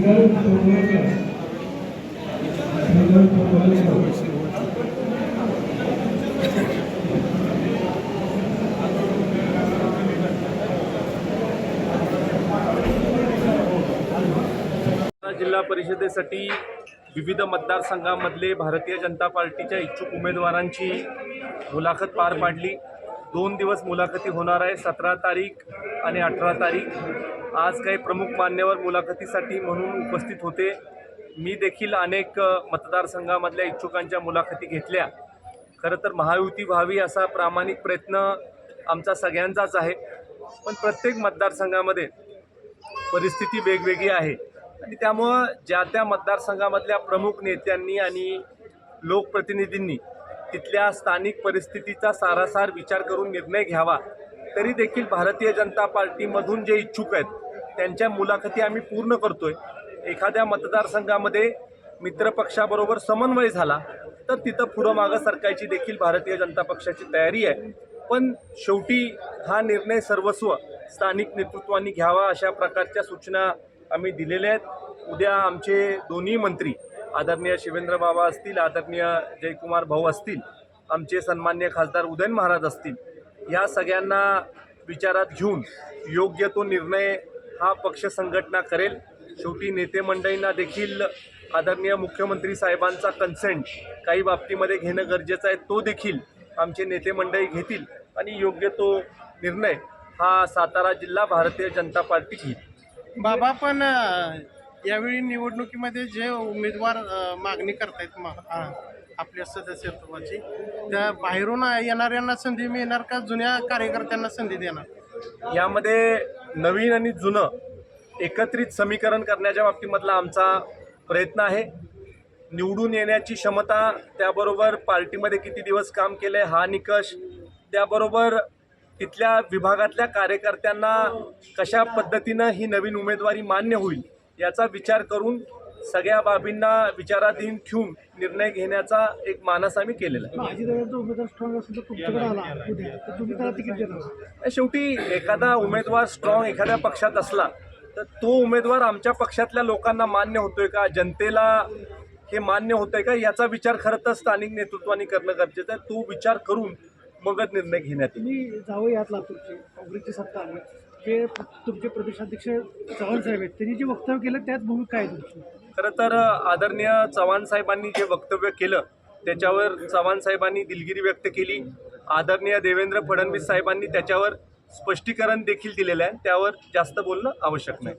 श्रीधर श्रीधर जिल्हा परिषदेसाठी विविध मतदारसंघामधले भारतीय जनता पार्टीच्या इच्छुक उमेदवारांची मुलाखत पार पाडली. दोन दिवस मुलाखती होणार आहे सतरा तारीख आणि अठरा तारीख. आज काही प्रमुख मान्यवर मुलाखतीसाठी म्हणून उपस्थित होते. मी देखील अनेक मतदारसंघामधल्या इच्छुकांच्या मुलाखती घेतल्या. खरं तर महायुती व्हावी असा प्रामाणिक प्रयत्न आमचा सगळ्यांचाच आहे. पण प्रत्येक मतदारसंघामध्ये परिस्थिती वेगवेगळी आहे. आणि त्यामुळं ज्या त्या मतदारसंघामधल्या प्रमुख नेत्यांनी आणि लोकप्रतिनिधींनी तिथल्या स्थानिक परिस्थितीचा सारासार विचार करून निर्णय घ्यावा. तरी देखील भारतीय जनता पार्टीमधून जे इच्छुक आहेत त्यांच्या मुलाखती आम्ही पूर्ण करतोय. एखाद्या मतदारसंघामध्ये मित्रपक्षाबरोबर समन्वय झाला तर तिथं पुढं मागं सरकायची देखील भारतीय जनता पक्षाची तयारी आहे. पण शेवटी हा निर्णय सर्वस्व स्थानिक नेतृत्वांनी घ्यावा अशा प्रकारच्या सूचना आम्ही दिलेल्या आहेत. उद्या आमचे दोन्ही मंत्री आदरणीय शिवेंद्र बाबा असतील आदरणीय जयकुमार भाऊ असतील आमचे सन्मान्य खासदार उदयन महाराज असतील या सगळ्यांना विचारात घेऊन योग्य तो निर्णय हा पक्ष संघटना करेल. शेवटी नेते मंडळींना देखील आदरणीय मुख्यमंत्री साहेबांचा कन्सेंट काही बाबतीमध्ये घेणं गरजेचं आहे. तो देखील आमचे नेते मंडळी घेतील आणि योग्य तो निर्णय हा सातारा जिल्हा भारतीय जनता पार्टी घेईल. बाबा पण यावेळी निवडणुकीमध्ये जे उमेदवार मागणी करतायत आपल्या सदस्यत्वाची त्या बाहेरून येणाऱ्यांना संधी मिळणार का जुन्या कार्यकर्त्यांना संधी देणार? यामध्ये नवीन आणि जुनं एकत्रित समीकरण करण्याच्या बाबतीमधला आमचा प्रयत्न आहे. निवडून येण्याची क्षमता त्याबरोबर पार्टीमध्ये किती दिवस काम केलं आहे हा निकष त्याबरोबर तिथल्या विभागातल्या कार्यकर्त्यांना कशा पद्धतीनं ही नवीन उमेदवारी मान्य होईल याचा विचार करून सगळ्या बाबींना विचाराधीन ठेवून निर्णय घेण्याचा एक मानस आम्ही केलेला आहे. अजितदादांचा उमेदवार स्ट्रॉंग असेल तर तुमच्याकडे आला. उद्या. तर तुम्ही त्याला तिकीट देणार शेवटी एखादा उमेदवार स्ट्रॉंग एखाद्या पक्षात असला तर तो उमेदवार आमच्या पक्षातल्या लोकांना मान्य होतोय का? जनतेला हे मान्य होतंय का? याचा विचार खरं तर स्थानिक नेतृत्वाने करणं गरजेचं आहे. तो विचार करून मगच निर्णय घेण्यात येईल. तुम्ही जावं यात लातूरचे काँग्रेसची सत्ता आली. जे तुमचे प्रदेशाध्यक्ष चव्हाण साहेब आहेत त्यांनी जे वक्तव्य केलं त्यात भूमिका काय आहे तुमची? खरं तर आदरणीय चव्हाण साहेबांनी जे वक्तव्य केलं त्याच्यावर चव्हाण साहेबांनी दिलगिरी व्यक्त केली. आदरणीय देवेंद्र फडणवीस साहेबांनी त्याच्यावर स्पष्टीकरण देखील दिलेलं आहे. त्यावर जास्त बोलणं आवश्यक नाही.